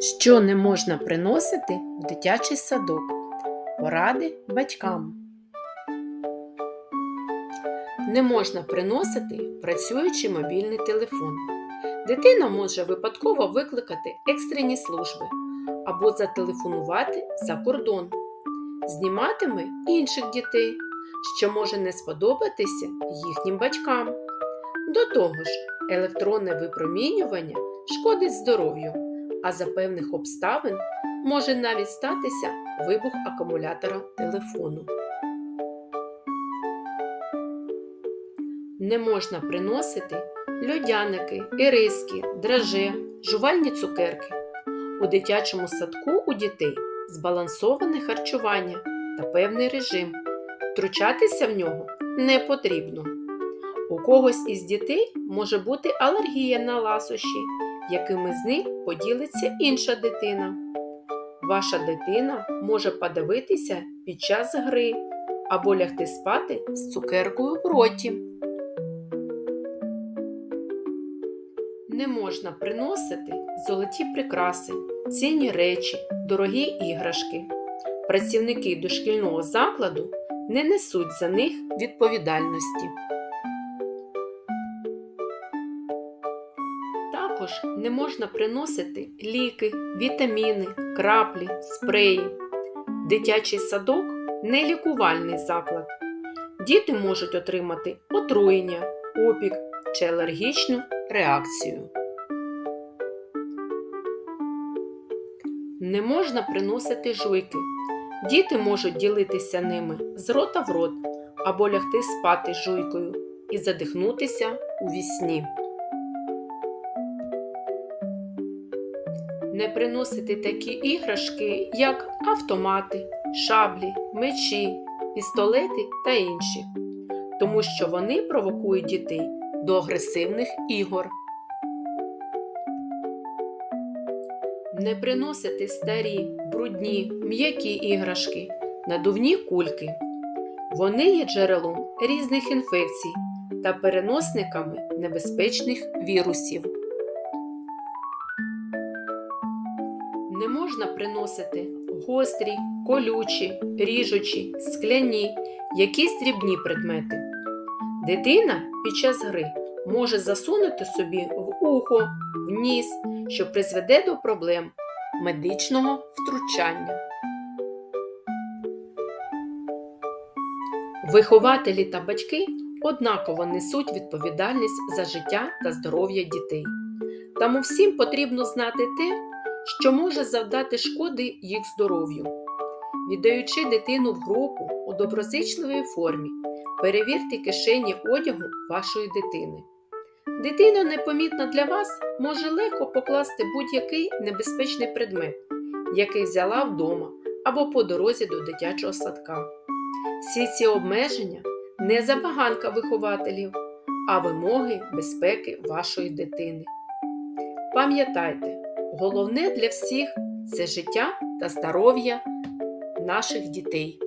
Що не можна приносити в дитячий садок? Поради батькам. Не можна приносити працюючий мобільний телефон. Дитина може випадково викликати екстрені служби або зателефонувати за кордон. Зніматиме інших дітей, що може не сподобатися їхнім батькам. До того ж, електронне випромінювання шкодить здоров'ю, а за певних обставин може навіть статися вибух акумулятора телефону. Не можна приносити льодяники, іриски, драже, жувальні цукерки. У дитячому садку у дітей збалансоване харчування та певний режим. Втручатися в нього не потрібно. У когось із дітей може бути алергія на ласощі, якими з них поділиться інша дитина. Ваша дитина може подивитися під час гри або лягти спати з цукеркою в роті. Не можна приносити золоті прикраси, цінні речі, дорогі іграшки. Працівники дошкільного закладу не несуть за них відповідальності. Також не можна приносити ліки, вітаміни, краплі, спреї. Дитячий садок не лікувальний заклад. Діти можуть отримати отруєння, опік чи алергічну реакцію. Не можна приносити жуйки. Діти можуть ділитися ними з рота в рот або лягти спати жуйкою і задихнутися у вісні. Не приносити такі іграшки, як автомати, шаблі, мечі, пістолети та інші, тому що вони провокують дітей до агресивних ігор. Не приносити старі, брудні, м'які іграшки, надувні кульки. Вони є джерелом різних інфекцій та переносниками небезпечних вірусів. Не можна приносити гострі, колючі, ріжучі, скляні, якісь дрібні предмети. Дитина під час гри може засунути собі в ухо, в ніс, що призведе до проблем медичного втручання. Вихователі та батьки однаково несуть відповідальність за життя та здоров'я дітей. Тому всім потрібно знати те, що може завдати шкоди їх здоров'ю. Віддаючи дитину в групу у доброзичливій формі, перевірте кишені одягу вашої дитини. Дитина непомітно для вас може легко покласти будь-який небезпечний предмет, який взяла вдома або по дорозі до дитячого садка. Всі ці обмеження не забаганка вихователів, а вимоги безпеки вашої дитини. Пам'ятайте, головне для всіх це життя та здоров'я наших дітей.